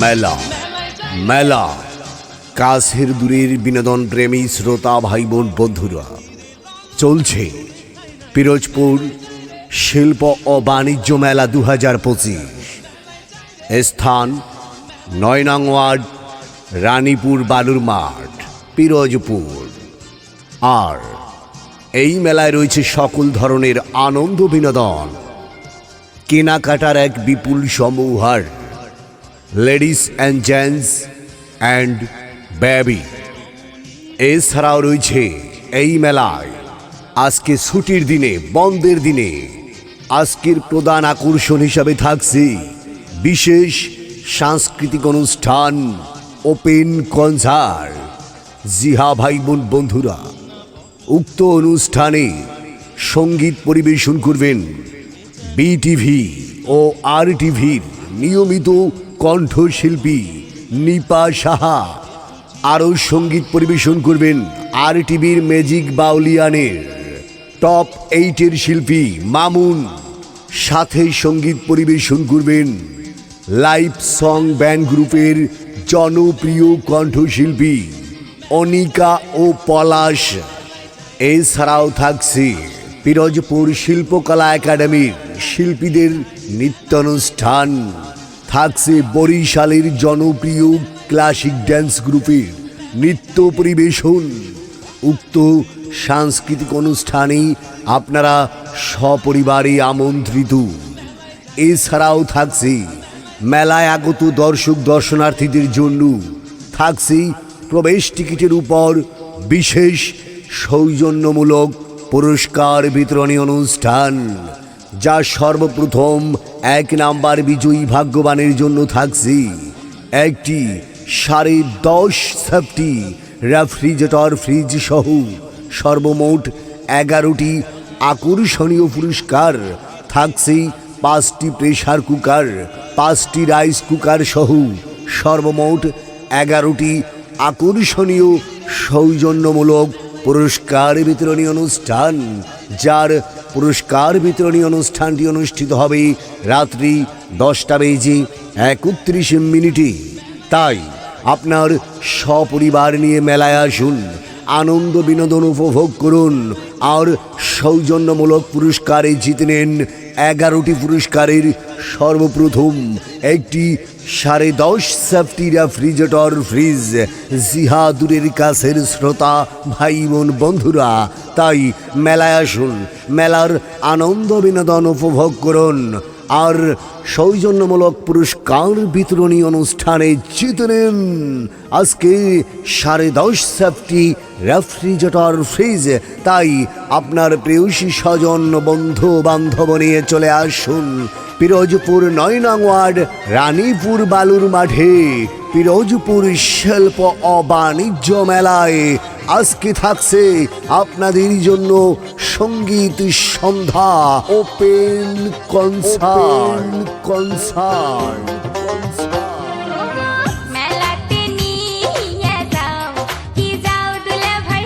মেলা মেলা। কাছের দূরের বিনোদন প্রেমী শ্রোতা ভাই বোন বন্ধুরা, চলছে পিরোজপুর শিল্প ও বাণিজ্য মেলা দু হাজার পঁচিশ। স্থান নয় নং ওয়ার্ড, রানীপুর বালুর মাঠ, পিরোজপুর। আর এই মেলায় রয়েছে সকল ধরনের আনন্দ বিনোদন। কেনাকাটার এক বিপুল সমূহার ladies and gents and baby. এছাড়াও রয়েছে এই মেলায় আজকে ছুটির দিনে, বন্ধের দিনে আজকের প্রধান আকর্ষণ হিসাবে থাকছে বিশেষ সাংস্কৃতিক অনুষ্ঠান, ওপেন কনসার্ট। জিহা ভাই বোন বন্ধুরা, উক্ত অনুষ্ঠানে সংগীত পরিবেশন করবেন বিটিভি ও আর টিভির নিয়মিত কণ্ঠশিল্পী নিপা সাহা। আরও সংগীত পরিবেশন করবেন আর টিভির ম্যাজিক বাউলিয়ানের টপ এইটের শিল্পী মামুন। সাথে সংগীত পরিবেশন করবেন লাইভ সং ব্যান্ড গ্রুপের জনপ্রিয় কণ্ঠশিল্পী অনিকা ও পলাশ। এছাড়াও থাকছে পিরোজপুর শিল্পকলা একাডেমির শিল্পীদের নৃত্যানুষ্ঠান। থাকছে বরিশালের জনপ্রিয় ক্লাসিক ড্যান্স গ্রুপের নৃত্য পরিবেশন। উক্ত সাংস্কৃতিক অনুষ্ঠানে আপনারা সপরিবারে আমন্ত্রিত। এছাড়াও থাকছে মেলায় আগত দর্শক দর্শনার্থীদের জন্য থাকছে প্রবেশ টিকিটের উপর বিশেষ সৌজন্যমূলক পুরস্কার বিতরণী অনুষ্ঠান। যা সর্বপ্রথম এক নাম্বার বিজয়ী ভাগ্যবানের জন্য থাকছে। একটি সাড়ে দশ সেফটি রেফ্রিজারেটর ফ্রিজ সহ সর্বমোট এগারোটি আকর্ষণীয় পুরস্কার থাকছে, পাঁচটি প্রেসার কুকার, পাঁচটি রাইস কুকার সহ সর্বমোট এগারোটি আকর্ষণীয় সৌজন্যমূলক পুরস্কার বিতরণী অনুষ্ঠান, যার পুরস্কার বিতরণী অনুষ্ঠানটি অনুষ্ঠিত হবে রাত্রি দশটা বেজে একত্রিশ মিনিটে। তাই আপনার সপরিবার নিয়ে মেলায় আসুন, আনন্দ বিনোদন উপভোগ করুন, আর সৌজন্যমূলক পুরস্কারে জিতে নেন এগারোটি পুরস্কারের সর্বপ্রথম একটি সাড়ে দশ সেফটি রেফ্রিজারেটর ফ্রিজ জিহাদুরের কাছের শ্রোতা ভাই বোন বন্ধুরা, তাই মেলায় আসুন, মেলার আনন্দ বিনোদন উপভোগ করুন, আর সৌজন্যমূলক পুরস্কার বিতরণী অনুষ্ঠানে জিতে নেন। আজকে সাড়ে দশ সেফটি রেফ্রিজারেটর ফ্রিজ, তাই আপনার প্রেয়সী স্বজন বন্ধু, বান্ধব নিয়ে চলে আসুন পিরোজপুর নয় নং ওয়ার্ড, রানীপুর বালুর মাঠে। পিরোজপুর শিল্প ও বাণিজ্য মেলায় আজকে থাকছে আপনাদের জন্য সংগীত সন্ধ্যা, ওপেন কনসার্ট। কনসার্ট।